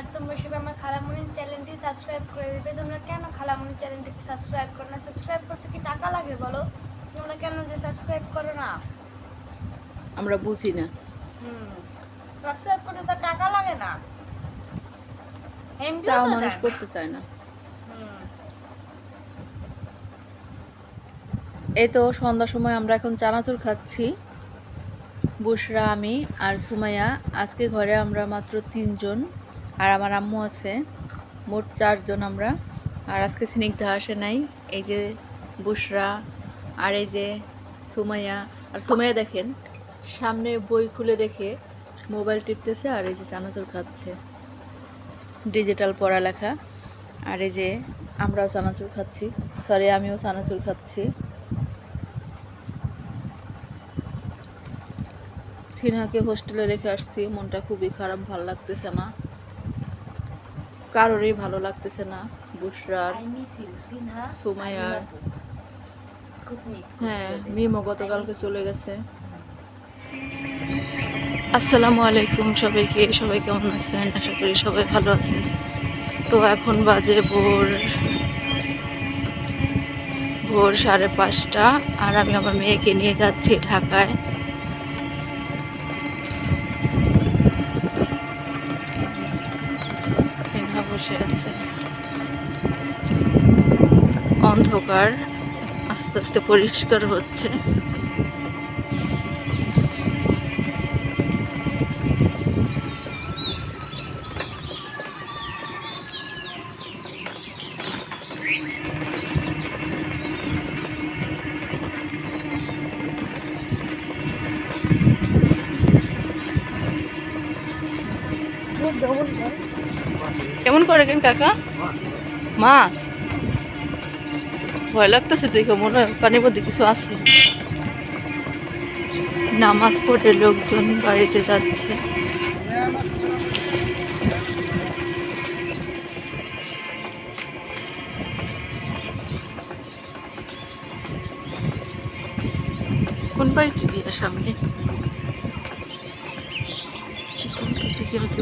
আর তোমরা সবাই আমার খালামুনির চ্যানেলটি সাবস্ক্রাইব করে দেবে। তোমরা কেন খালামুনির চ্যানেলটিকে সাবস্ক্রাইব করো না? সাবস্ক্রাইব করতে কি টাকা লাগে বলো? তোমরা কেন যে সাবস্ক্রাইব করো না? আমরা বুঝি না। হুম। সাবস্ক্রাইব করতে তো টাকা লাগে না। এমবিও তো মানুষ না। করতে চায় না। এই তো সন্ধ্যার সময় আমরা এখন চানাচুর খাচ্ছি। বুসরা আমি আর সুমাইয়া। আজকে ঘরে আমরা মাত্র তিনজন। আর আমার আম্মু আছে। মোট চারজন আমরা। আর আজকে স্নিগ্ধা আসে নাই। এই যে বুসরা, আর এই যে সুমাইয়া। আর সুমাইয়া দেখেন, সামনে বই খুলে রেখে মোবাইল টিপতেছে আর এই যে চানাচুর খাচ্ছে। ডিজিটাল পড়ালেখা। আর এই যে আমরাও চানাচুর খাচ্ছি। সরি, আমিও চানাচুর খাচ্ছি। সিনহাকে হোস্টেলে রেখে আসছি। মনটা খুবই খারাপ, ভালো লাগতেছে না। কারোরই ভালো লাগতেছে না। বুসরার খুব হ্যাঁ মিমো গতকালকে চলে গেছে। আসসালামু আলাইকুম সবাইকে। সবাই কেমন আছেন? আশা করি সবাই ভালো আছেন। তো এখন বাজে ভোর ভোর সাড়ে পাঁচটা। আর আমি আমার মেয়েকে নিয়ে যাচ্ছি ঢাকায়। বসে আছে। অন্ধকার আস্তে আস্তে পরিষ্কার হচ্ছে। কেমন করে কেন কাকা? মাছ? ভয় লাগতেছে দেখো, মনে হয় পানির মধ্যে কিছু আছে। নামাজ পড়ে লোকজন বাড়িতে যাচ্ছে। কোন বাড়িতে দিয়ে সামনে?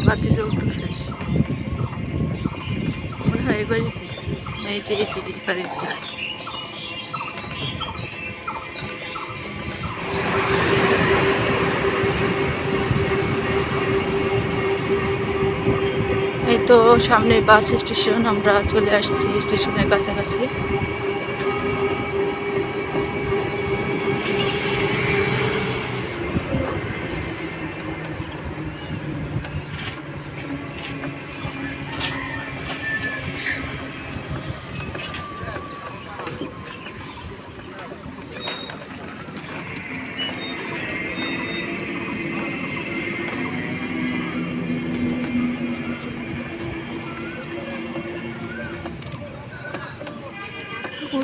বাতি জ্বলতেছে? মনে হয় এই যে এই তো সামনে বাস স্টেশন, আমরা চলে আসছি স্টেশনের কাছাকাছি।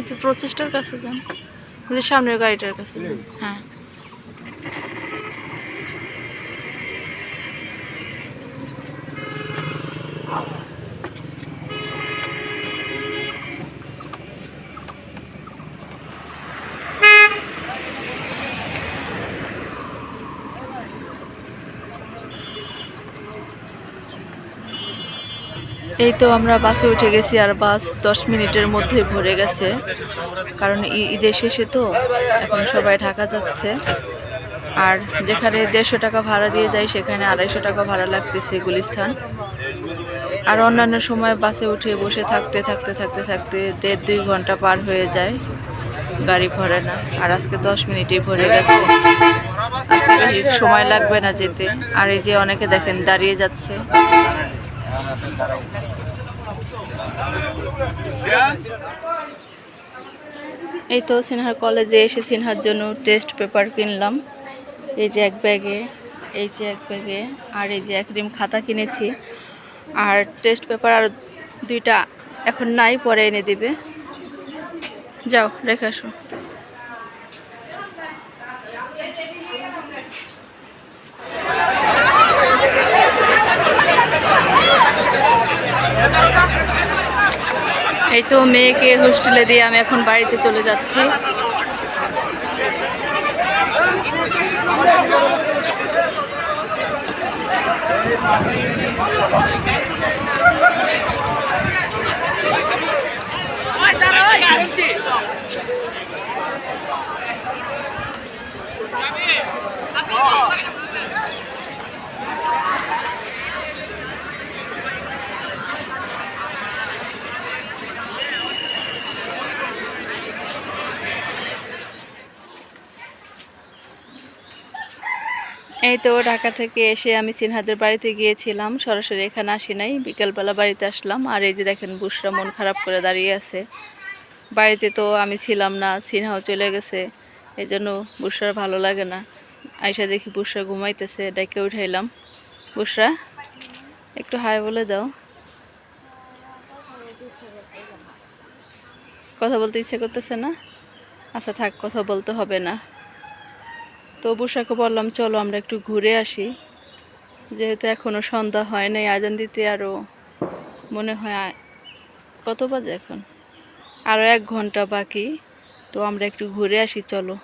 যে প্রচেষ্টার কাছে যান। সামনের গাড়িটার কাছে হ্যাঁ। এই তো আমরা বাসে উঠে গেছি আর বাস দশ মিনিটের মধ্যে ভরে গেছে। কারণ ঈদের শেষে তো এখন সবাই ঢাকা যাচ্ছে। আর যেখানে দেড়শো টাকা ভাড়া দিয়ে যায়, সেখানে আড়াইশো টাকা ভাড়া লাগতেছে গুলিস্থান আর অন্যান্য সময় বাসে উঠে বসে থাকতে থাকতে থাকতে থাকতে দেড় দুই ঘণ্টা পার হয়ে যায়। গাড়ি ভরে না। আর আজকে দশ মিনিটেই ভরে গেছে। সময় লাগবে না যেতে। আর এই যে অনেকে দেখেন দাঁড়িয়ে যাচ্ছে। এই তো সিনহার কলেজে এসে সিনহার জন্য টেস্ট পেপার কিনলাম। এই যে এক ব্যাগে, এই যে এক ব্যাগে, আর এই যে এক রিম খাতা কিনেছি। আর টেস্ট পেপার আর দুইটা এখন নাই, পরে এনে দিবে। যাও রেখে আসো। এই তো মেয়েকে হোস্টেলে দিয়ে আমি এখন বাড়িতে চলে যাচ্ছি। এই তো ঢাকা থেকে এসে আমি সিনহাদের বাড়িতে গিয়েছিলাম। সরাসরি এখানে আসি নাই। বিকেলবেলা বাড়িতে আসলাম। আর এই যে দেখেন, বুসরা মন খারাপ করে দাঁড়িয়ে আছে। বাড়িতে তো আমি ছিলাম না, সিনহাও চলে গেছে। এই জন্য বুসরার ভালো লাগে না। আইসা দেখি বুসরা ঘুমাইতেছে, ডেকে উঠাইলাম। বুসরা, একটু হাই বলে দাও। কথা বলতে ইচ্ছে করতেছে না? আচ্ছা থাক, কথা বলতে হবে না। তো বুসাকে বললাম, চলো আমরা একটু ঘুরে আসি। যেহেতু এখনও সন্ধ্যা হয় নাই, আজান দিতে আরও মনে হয় কত বাজে এখন? আরও এক ঘণ্টা বাকি, তো আমরা একটু ঘুরে আসি, চলো।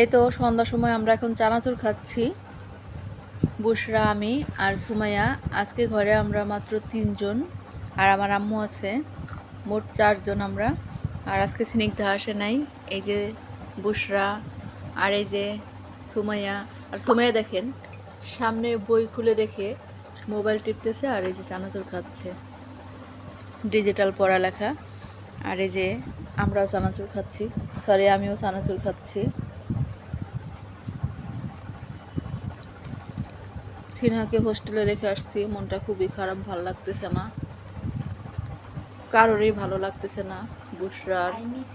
এই তো সন্ধ্যার সময় আমরা এখন চানাচুর খাচ্ছি। বুসরা, আমি আর সুমাইয়া। আজকে ঘরে আমরা মাত্র তিনজন, আর আমার আম্মু আছে, মোট চারজন আমরা। আর আজকে স্নিগ্ধা আসে নাই। এই যে বুসরা, আর এই যে সুমাইয়া। আর সুমাইয়া দেখেন, সামনে বই খুলে রেখে মোবাইল টিপতেছে আর এই যে চানাচুর খাচ্ছে। ডিজিটাল পড়ালেখা। আর এই যে আমরাও চানাচুর খাচ্ছি। সরি, আমিও চানাচুর খাচ্ছি। সিনহাকে হোস্টেলে রেখে আসছি। মনটা খুবই খারাপ, ভালো লাগতেছে না। কারোরই ভালো লাগতেছে না। বুসরার মিস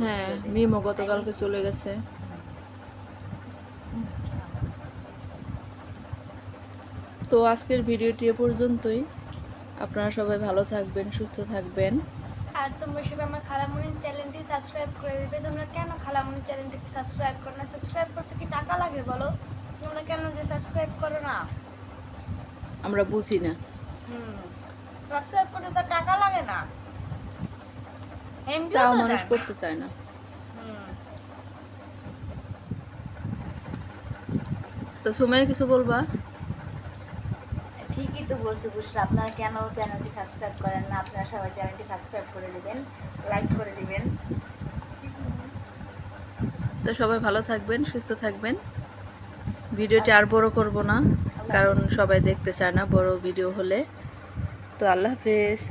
হ্যাঁ করছি গতকালকে চলে গেছে। তো আজকের ভিডিওটি এ পর্যন্তই। আপনারা সবাই ভালো থাকবেন সুস্থ থাকবেন। আর তোমরা সবাই আমার খালামুনির চ্যানেলটি সাবস্ক্রাইব করে দিবে। তোমরা কেন খালামুনির চ্যানেলটিকে সাবস্ক্রাইব করো না? সাবস্ক্রাইব করতে কি টাকা লাগে বলো? তোমরা কেন যে সাবস্ক্রাইব করো না? আমরা বুঝি না। সাবস্ক্রাইব করতে তো টাকা লাগে না। এমবিও তো মানুষ করতে চায় না। হুম। তো সময় কিছু বলবা? ঠিকই তো বলছি বুসরা। আপনারা কেন চ্যানেলটি সাবস্ক্রাইব করেন না? আপনারা সবাই চ্যানেলটি সাবস্ক্রাইব করে দিবেন লাইক করে দিবেন। তো সবাই ভালো থাকবেন সুস্থ থাকবেন। ভিডিওটি আর বড় করব না কারণ সবাই দেখতে চায় না বড় ভিডিও হলে। তো আল্লাহ হাফেজ